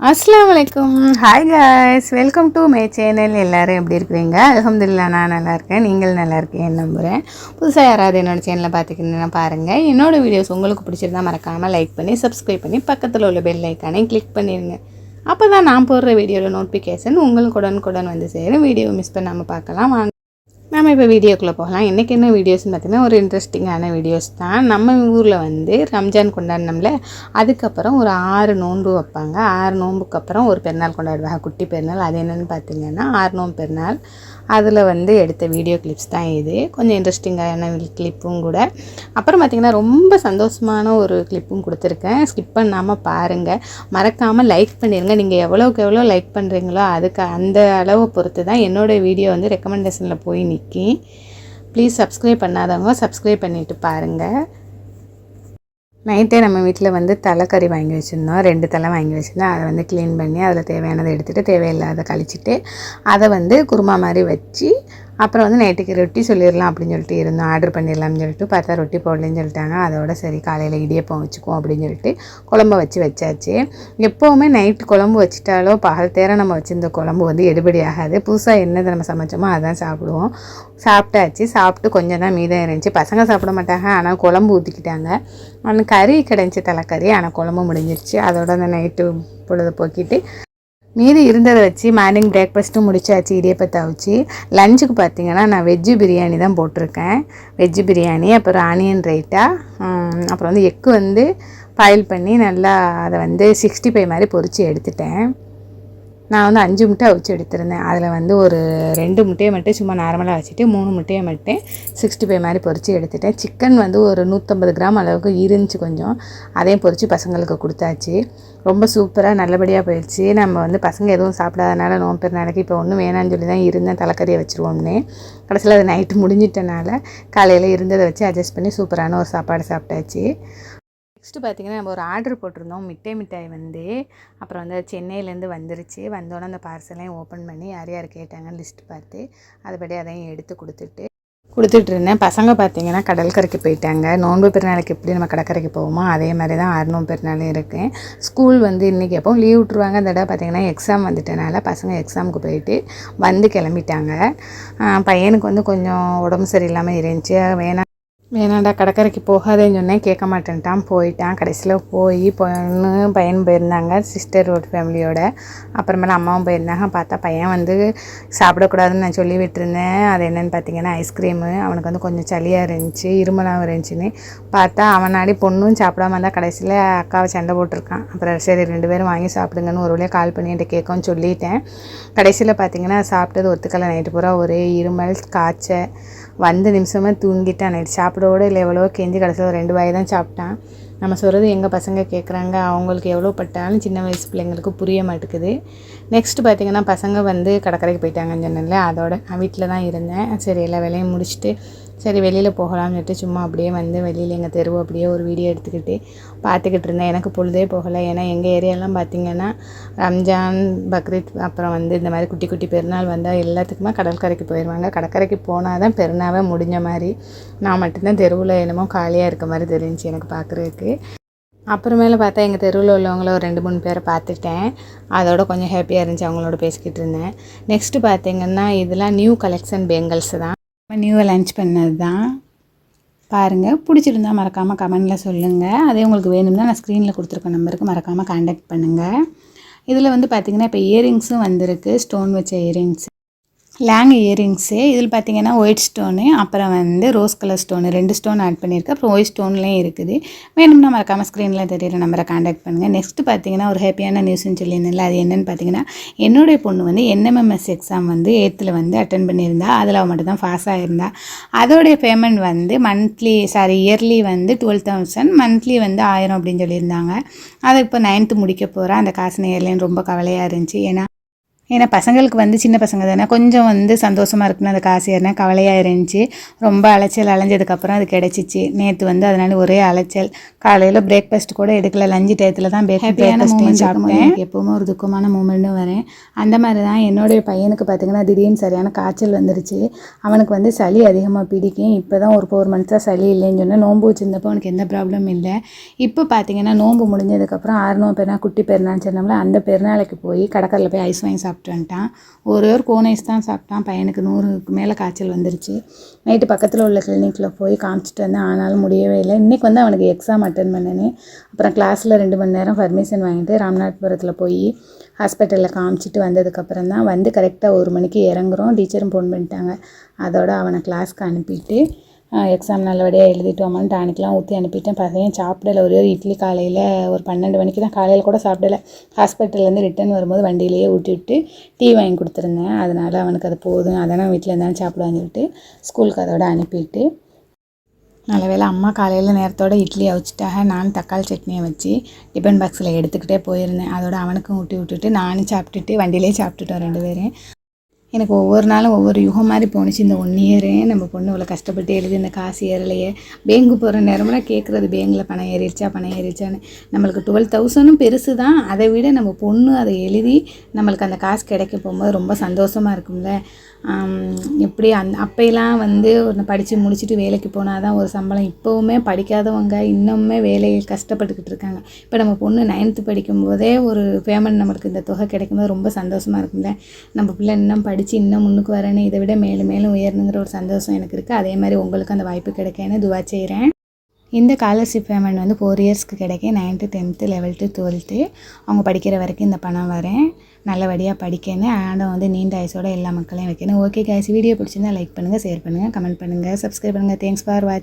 அஸ்லாம் வலைக்கம் hi guys welcome to my channel எல்லோரும் எப்படி இருக்கிறீங்க? அலமதுல்லா நான் நல்லா இருக்கேன். நீங்கள் நல்லா இருக்கேன் நம்புகிறேன் புதுசாக யாராவது என்னோடய சேனலில் பார்த்துக்கிங்கன்னா பாருங்கள் என்னோடய வீடியோஸ் உங்களுக்கு பிடிச்சிருந்தா மறக்காமல் லைக் பண்ணி சப்ஸ்கிரைப் பண்ணி பக்கத்தில் உள்ள பெல் ஐக்கானே கிளிக் பண்ணிடுங்க அப்போ தான் நான் போடுற வீடியோவில் நோட்டிஃபிகேஷன் உங்களுக்கு உடனுக்குடன் வந்து சேரும். வீடியோ மிஸ் பண்ணாமல் பார்க்கலாம். வாங்க. நம்ம இப்போ வீடியோக்குள்ளே போகலாம். இன்றைக்கி என்ன வீடியோஸ்னு பார்த்தீங்கன்னா ஒரு இன்ட்ரெஸ்டிங்கான வீடியோஸ் தான். நம்ம ஊரில் வந்து ரம்ஜான் கொண்டாடினோம்ல அதுக்கப்புறம் ஒரு ஆறு நோன்பு வைப்பாங்க. ஆறு நோன்புக்கு அப்புறம் ஒரு பெருநாள் கொண்டாடுவாங்க. குட்டி பெருநாள் அது என்னென்னு பார்த்தீங்கன்னா ஆறு நோன்பு பெருநாள். அதில் வந்து எடுத்த வீடியோ கிளிப்ஸ் தான் இது. கொஞ்சம் இன்ட்ரெஸ்டிங்கான கிளிப்பும் கூட. அப்புறம் பார்த்திங்கன்னா ரொம்ப சந்தோஷமான ஒரு கிளிப்பும் கொடுத்துருக்கேன். ஸ்கிப் பண்ணாமல் பாருங்கள் மறக்காமல் லைக் பண்ணிடுங்க நீங்கள் எவ்வளோக்கு எவ்வளோ லைக் பண்ணுறீங்களோ அதுக்கு அந்த அளவை பொறுத்து தான் என்னோடய வீடியோ வந்து ரெக்கமெண்டேஷனில் போய் நிற்கி ப்ளீஸ் சப்ஸ்கிரைப் பண்ணாதவங்க சப்ஸ்கிரைப் பண்ணிவிட்டு பாருங்கள் நைட்டே நம்ம வீட்டில் வந்து தலைக்கறி வாங்கி வச்சுருந்தோம். ரெண்டு தலை வாங்கி வச்சுருந்தோம். அதை வந்து க்ளீன் பண்ணி அதில் தேவையானதை எடுத்துகிட்டு தேவையில்லாத கழிச்சிட்டு அதை வந்து குருமா மாதிரி வச்சு அப்புறம் வந்து நைட்டுக்கு ரொட்டி சொல்லிடலாம் அப்படின்னு சொல்லிட்டு இருந்தோம். ஆர்டர் பண்ணிடலாம்னு சொல்லிட்டு பார்த்தா ரொட்டி போடலன்னு சொல்லிட்டாங்க. அதோட சரி காலையில் இடியப்பம் வச்சுக்குவோம் அப்படின்னு சொல்லிட்டு குழம்பு வச்சு வச்சாச்சு. எப்போவுமே நைட்டு குழம்பு வச்சிட்டாலோ பகல் தேர நம்ம வச்சிருந்த குழம்பு வந்து எடுபடி ஆகாது. புதுசாக என்னது நம்ம சமைச்சோமோ அதான் சாப்பிடுவோம். சாப்பிட்டாச்சு. சாப்பிட்டு கொஞ்சம் தான் மீதம் இருந்துச்சு. பசங்க சாப்பிட மாட்டாங்க. ஆனால் குழம்பு ஊற்றிக்கிட்டாங்க ஆனால் கறி கிடஞ்சி தலைக்கறி. ஆனால் குழம்பு முடிஞ்சிருச்சு. அதோட அந்த நைட்டு பொழுது போக்கிட்டு மீதி இருந்ததை வச்சு மார்னிங் பிரேக்ஃபாஸ்ட்டும் முடிச்சாச்சு இடியப்பத்தை வச்சு லஞ்சுக்கு பார்த்தீங்கன்னா நான் வெஜ்ஜு பிரியாணி தான் போட்டிருக்கேன். வெஜ்ஜு பிரியாணி அப்புறம் ஆனியன் ரைட்டா அப்புறம் வந்து எக்கு வந்து பாயில் பண்ணி நல்லா அதை வந்து சிக்ஸ்டி ஃபைவ் மாதிரி பொறிச்சு எடுத்துட்டேன். நான் வந்து அஞ்சு முட்டை அவிச்சு எடுத்திருந்தேன். அதில் வந்து ஒரு ரெண்டு முட்டையை மட்டும் சும்மா நார்மலாக வச்சுட்டு மூணு முட்டையை மட்டும் சிக்ஸ்டி ஃபைவ் மாதிரி பொரித்து எடுத்துட்டேன். சிக்கன் வந்து ஒரு நூற்றம்பது கிராம் அளவுக்கு இருந்துச்சு கொஞ்சம். அதையும் பொறிச்சு பசங்களுக்கு கொடுத்தாச்சு. ரொம்ப சூப்பராக நல்லபடியாக போயிடுச்சு. நம்ம வந்து பசங்க எதுவும் சாப்பிடாதனால நோம்பு நாளைக்கு இப்போ ஒன்றும் வேணான்னு சொல்லி தான் இருந்தேன். தலைக்கறியை வச்சுருவோம்னே. கடைசியில் அது நைட்டு முடிஞ்சிட்டனால காலையில் இருந்ததை வச்சு அட்ஜஸ்ட் பண்ணி சூப்பரான ஒரு சாப்பாடு சாப்பிட்டாச்சு. நெக்ஸ்ட்டு பார்த்தீங்கன்னா நம்ம ஒரு ஆர்டர் போட்டிருந்தோம். மிட்டை மிட்டாய் வந்து அப்புறம் வந்து சென்னையிலேருந்து வந்துருச்சு. வந்தோடனே அந்த பார்சலையும் ஓப்பன் பண்ணி யார் யார் கேட்டாங்கன்னு லிஸ்ட் பார்த்து அதுபடி அதையும் எடுத்து கொடுத்துட்டு கொடுத்துட்டு இருந்தேன். பசங்க பார்த்தீங்கன்னா கடற்கரைக்கு போயிட்டாங்க. நோன்பு பெருநாளுக்கு எப்படி நம்ம கடற்கரைக்கு போவோமோ அதே மாதிரி தான் ஆறுநோம்பு பெருநாளும் இருக்குது ஸ்கூல் வந்து இன்றைக்கி எப்போ லீவ் விட்ருவாங்க அந்த தடவை பார்த்திங்கன்னா எக்ஸாம் வந்துட்டனால பசங்க எக்ஸாமுக்கு போயிட்டு வந்து கிளம்பிட்டாங்க. பையனுக்கு வந்து கொஞ்சம் உடம்பு சரியில்லாமல் இருந்துச்சு. வேணாம் வேணாண்டா கடற்கரைக்கு போகாதேன்னு சொன்னேன். கேட்க மாட்டேன்ட்டான். போயிட்டான். கடைசியில் போய் பொண்ணு பையன் போயிருந்தாங்க சிஸ்டர் ஃபேமிலியோட அப்புறமேல அம்மாவும் போயிருந்தாங்க. பார்த்தா பையன் வந்து சாப்பிடக்கூடாதுன்னு நான் சொல்லி விட்டுருந்தேன். அது என்னென்னு பார்த்தீங்கன்னா ஐஸ்கிரீமு அவனுக்கு வந்து கொஞ்சம் சளியாக இருந்துச்சு இருமலாகவும் இருந்துச்சுன்னு. பார்த்தா அவனாடி பொண்ணும் சாப்பிடாம இருந்தால் கடைசியில் அக்காவை சண்டை போட்டிருக்கான். அப்புறம் சரி ரெண்டு பேரும் வாங்கி சாப்பிடுங்கன்னு ஒரு வழியாக கால் பண்ணி என்கிட்ட கேட்கும்னு சொல்லிட்டேன். கடைசியில் பார்த்தீங்கன்னா சாப்பிட்டது ஒத்துக்கலை. நைட்டு பூரா ஒரே இருமல் காய்ச்சல். வந்த நிமிஷமாக தூங்கிட்டான். நைட் சாப்பிடவோட இல்லை எவ்வளோ கெஞ்சி கடைசியில் ரெண்டு வாய் தான் சாப்பிட்டான். நம்ம சொல்கிறது எங்கள் பசங்க கேட்குறாங்க அவங்களுக்கு எவ்வளோ பட்டாலும் சின்ன வயசு பிள்ளைங்களுக்கு புரிய மாட்டேங்குது. நெக்ஸ்ட்டு பார்த்திங்கன்னா பசங்க வந்து கடற்கரைக்கு போயிட்டாங்கன்னு சொன்னேன்ல அதோட நான் வீட்டில் தான் இருந்தேன். சரி எல்லா வேலையும் முடிச்சுட்டு சரி வெளியில் போகலாம்னு சொல்லிட்டு சும்மா அப்படியே வந்து வெளியில் எங்கள் தெருவு அப்படியே ஒரு வீடியோ எடுத்துக்கிட்டு பார்த்துக்கிட்டு இருந்தேன். எனக்கு பொழுதே போகலை. ஏன்னா எங்கள் ஏரியாலாம் பார்த்திங்கன்னா ரம்ஜான் பக்ரீத் அப்புறம் வந்து இந்த மாதிரி குட்டி குட்டி பெருநாள் வந்தால் எல்லாத்துக்குமே கடற்கரைக்கு போயிடுவாங்க கடற்கரைக்கு போனால் தான் பெருநாவே முடிஞ்ச மாதிரி. நான் மட்டும்தான் தெருவில் என்னமோ காலியாக இருக்க மாதிரி தெரிஞ்சு எனக்கு பார்க்குறதுக்கு. அப்புறமேல பார்த்தா எங்கள் தெருவில் உள்ளவங்கள ஒரு ரெண்டு மூணு பேரை பார்த்துட்டேன். அதோட கொஞ்சம் ஹாப்பியாக இருந்துச்சு. அவங்களோட பேசிக்கிட்டு இருந்தேன். நெக்ஸ்ட்டு பார்த்தீங்கன்னா இதெல்லாம் நியூ கலெக்ஷன் பெங்கல்ஸ் தான். நியூவாக லன்ச் பண்ணது தான் பாருங்கள் பிடிச்சிருந்தா மறக்காமல் கமெண்டில் சொல்லுங்கள் அதே உங்களுக்கு வேணும்னா நான் ஸ்க்ரீனில் கொடுத்துருக்க நம்பருக்கு மறக்காமல் காண்டாக்ட் பண்ணுங்கள் இதில் வந்து பார்த்திங்கன்னா இப்போ இயரிங்ஸும் வந்திருக்கு. ஸ்டோன் வச்ச இயரிங்ஸ் லேங் இயரிங்ஸு. இதில் பார்த்தீங்கன்னா ஒயிட் ஸ்டோனு அப்புறம் வந்து ரோஸ் கலர் ஸ்டோனு ரெண்டு ஸ்டோன் ஆட் பண்ணியிருக்கேன் அப்புறம் ஒயிட் ஸ்டோன்லேயும் இருக்குது. வேணும்னா மறக்காமல் ஸ்க்ரீனில் தெரியிற நம்பரை காண்டாக்ட் பண்ணுங்கள் நெக்ஸ்ட்டு பார்த்தீங்கன்னா ஒரு ஹாப்பியான நியூஸ்னு சொல்லியிருந்தேன்ல அது என்னென்னு பார்த்தீங்கன்னா என்னுடைய பொண்ணு வந்து என்எம்எம்எஸ் எக்ஸாம் வந்து எயித்தில் வந்து அட்டன் பண்ணியிருந்தா. அதில் அவள் மட்டும் தான் பாஸ் ஆகிருந்தா அதோடைய பேமெண்ட் வந்து மந்த்லி சாரி இயர்லி வந்து டுவெல் தௌசண்ட் மந்த்லி வந்து ஆயிரம் அப்படின்னு சொல்லியிருந்தாங்க. அதை இப்போ நைன்த்து முடிக்க போகிறேன் அந்த காசு நேர்லேன்னு ரொம்ப கவலையாக இருந்துச்சு. ஏன்னா ஏன்னா பசங்களுக்கு வந்து சின்ன பசங்க தானே கொஞ்சம் வந்து சந்தோஷமாக இருக்குன்னு அந்த காசு ஏறினா கவலையாக இருந்துச்சு. ரொம்ப அலைச்சல் அலைஞ்சதுக்கப்புறம் அது கிடச்சிச்சு. நேற்று வந்து அதனால ஒரே அலைச்சல். காலையில் பிரேக்ஃபாஸ்ட் கூட எடுக்கல. லஞ்சு டயத்தில் தான் பிரேக்ஃபாஸ்ட் சாப்பிட்டேன். எப்போவுமே ஒரு துக்கமான மூமெண்ட்னு வரேன். அந்த மாதிரி தான் என்னுடைய பையனுக்கு பார்த்திங்கன்னா திடீர்னு சரியான காய்ச்சல் வந்துருச்சு. அவனுக்கு வந்து சளி அதிகமாக பிடிக்கும். இப்போ தான் ஒரு ஃபோர் மந்த்ஸாக சளி இல்லைன்னு சொன்னால் நோன்பு வச்சுருந்தப்போ அவனுக்கு எந்த ப்ராப்ளம் இல்லை. இப்போ பார்த்தீங்கன்னா நோன்பு முடிஞ்சதுக்கப்புறம் ஆறுனோ பெருனா குட்டி பெருனான்னு சொன்னோம்ல அந்த பெருநாளைக்கு போய் கடற்கரில் போய் ஐஸ் வாங்கி சாப்பிட்டு சாப்பிட்டு வந்துட்டான் ஒரே ஒரு கோன் ஐஸ் தான் சாப்பிட்டான். பையனுக்கு நூறுக்கு மேலே காய்ச்சல் வந்துருச்சு. நைட்டு பக்கத்தில் உள்ள கிளினிக்கில் போய் காமிச்சிட்டு வந்தேன். ஆனாலும் முடியவே இல்லை. இன்றைக்கி வந்து அவனுக்கு எக்ஸாம் அட்டன் பண்ணினேன் அப்புறம் கிளாஸில் ரெண்டு மணி நேரம் பர்மிஷன் வாங்கிட்டு ராம்நாத்புரத்தில் போய் ஹாஸ்பிட்டலில் காமிச்சிட்டு வந்ததுக்கப்புறம் தான் வந்து கரெக்டாக ஒரு மணிக்கு இறங்குறோம். டீச்சரும் ஃபோன் பண்ணிட்டாங்க. அதோட அவனை கிளாஸ்க்கு அனுப்பிட்டு எக்ஸாம் நல்லபடியாக எழுதிட்டு வாமான்னு டானிக்கெலாம் ஊற்றி அனுப்பிட்டேன். பையன் சாப்பிடல. ஒரே ஒரு இட்லி காலையில் ஒரு பன்னெண்டு மணிக்கு தான் காலையில் கூட சாப்பிடல. ஹாஸ்பிட்டல்லேருந்து ரிட்டர்ன் வரும்போது வண்டியிலேயே ஊட்டி விட்டு டீ வாங்கி கொடுத்துருந்தேன். அதனால் அவனுக்கு அது போதும். அதெல்லாம் வீட்டில் இருந்தாலும் சாப்பிடுவான்னு சொல்லிட்டு ஸ்கூலுக்கு அதோட அனுப்பிட்டு நல்ல வேளை அம்மா காலையில் நேரத்தோட இட்லி அவிச்சிட்டாக நான் தக்காளி சட்னியை வச்சு டிஃபன் பாக்ஸில் எடுத்துக்கிட்டே போயிருந்தேன். அதோட அவனுக்கும் ஊட்டி விட்டுட்டு நானும் சாப்பிட்டுட்டு வண்டியிலே சாப்பிட்டுட்டோம் ரெண்டு பேரும் எனக்கு ஒவ்வொரு நாளும் ஒவ்வொரு யுகம் மாதிரி போணுச்சு. இந்த ஒன் இயரே நம்ம பொண்ணு இவ்வளோ கஷ்டப்பட்டு எழுதி இந்த காசு ஏறலையே. பேங்கு போகிற நேரமெல்லாம் கேட்குறது பேங்கில் பணம் ஏறிடுச்சா பணம் ஏறிடுச்சான்னு. நம்மளுக்கு டுவெல் தௌசண்டும் பெருசு தான் அதை விட நம்ம பொண்ணு அதை எழுதி நம்மளுக்கு அந்த காசு கிடைக்க போகும்போது ரொம்ப சந்தோஷமாக இருக்கும்ல. எப்படி அந் அப்பையெல்லாம் வந்து ஒரு படித்து முடிச்சுட்டு வேலைக்கு போனால் தான் ஒரு சம்பளம். இப்போவுமே படிக்காதவங்க இன்னுமே வேலையில் கஷ்டப்பட்டுக்கிட்டு இருக்காங்க. இப்போ நம்ம பொண்ணு நைன்த்து படிக்கும்போதே ஒரு பேமெண்ட் நம்மளுக்கு இந்த தொகை கிடைக்கும்போது ரொம்ப சந்தோஷமாக இருக்கும்ல. நம்ம பிள்ளை இன்னும் படி படித்து இன்னும் முன்னுக்கு வரேன்னு இதை விட மேலும் மேலும் உயரணுங்கிற ஒரு சந்தோஷம் எனக்கு இருக்குது அதே மாதிரி உங்களுக்கு அந்த வாய்ப்பு கிடைக்கேன்னு துவா செய்கிறேன் இந்த ஸ்காலர்ஷிப் பேமெண்ட் வந்து ஃபோர் இயர்ஸ்க்கு கிடைக்கும் நைன்த்து டென்த்து லெவல்த்து டுவெல்த்து அவங்க படிக்கிற வரைக்கும் இந்த பணம் வரேன். நல்லபடியாக படிக்கணும். ஆண்டும் வந்து நீண்ட ஆயுசோட எல்லா மக்களையும் வைக்கணும். ஓகே கேஸ் வீடியோ பிடிச்சிருந்தா லைக் பண்ணுங்கள் ஷேர் பண்ணுங்கள் கமெண்ட் பண்ணுங்கள் சப்ஸ்கிரைப் பண்ணுங்கள் தேங்க்ஸ் ஃபார் வாட்ச்